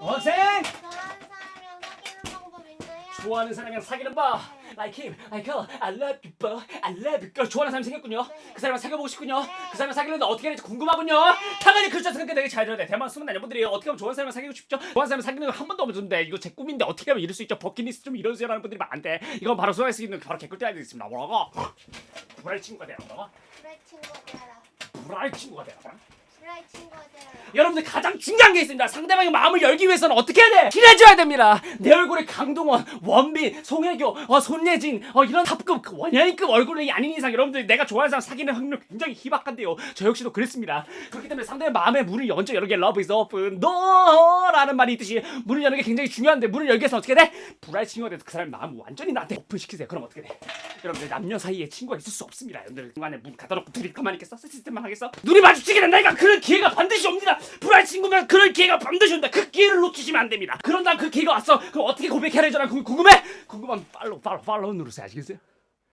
학생! 좋아하는 사람이랑 사귀는 법. Like him, like her, I love you, boy, I love you girl. 좋아하는 사람 생겼군요. 네. 그 사람을 사귀어보고 싶군요. 네. 그 사람을 사귀려는데 어떻게 해야 될지 궁금하군요. 당연히 그렇죠 생각해 되게 잘 들어야 돼. 대만 숨은 남자분들이 어떻게 하면 좋아하는 사람을 사귀고 싶죠? 좋아하는 사람을 사귀는 거한 번도 없는데 이거 제 꿈인데 어떻게 하면 이룰 수 있죠? 버킷리스트 좀 이뤄주세요라는 분들이 많대 이건 바로 소화할 수 있는 바로 개꿀 떼야 되겠습니다. 뭐라고? 불알 친구가 되라 뭐라고? 불알 친구가 되라 불알 친구가 되라. 여러분들 가장 중요한 게 있습니다. 상대방의 마음을 열기 위해서는 어떻게 해야 돼? 친해져야 됩니다. 내 얼굴에 강동원, 원빈, 송혜교, 어, 손예진 어, 이런 탑급 그 원현이급 얼굴이 아닌 이상 여러분들 내가 좋아하는 사람 사귀는 확률 굉장히 희박한데요. 저 역시도 그랬습니다. 그렇기 때문에 상대의 마음의 문을 먼저 여는 게 love is open. 너라는 말이 있듯이 문을 여는 게 굉장히 중요한데 문을 열기 위해서 어떻게 돼? 불알 친구가 돼서 그 사람의 마음을 완전히 나한테 오픈시키세요. 그럼 어떻게 돼? 여러분들 남녀 사이에 친구가 있을 수 없습니다. 여러분들 중간에 문 닫아놓고 둘이 가만히 있겠어? 시스템만 하겠어? 눈이 마주치게 된다니까 그런 기회가 반드시 옵니다. 불알 친구면 그럴 기회가 반드시 온다. 그 기회를 놓치시면 안 됩니다. 그런 다음 그 기회가 왔어. 그럼 어떻게 고백해야 되잖아. 궁금해? 궁금하면 팔로우 팔로우 팔로우 누르세요. 아시겠어요?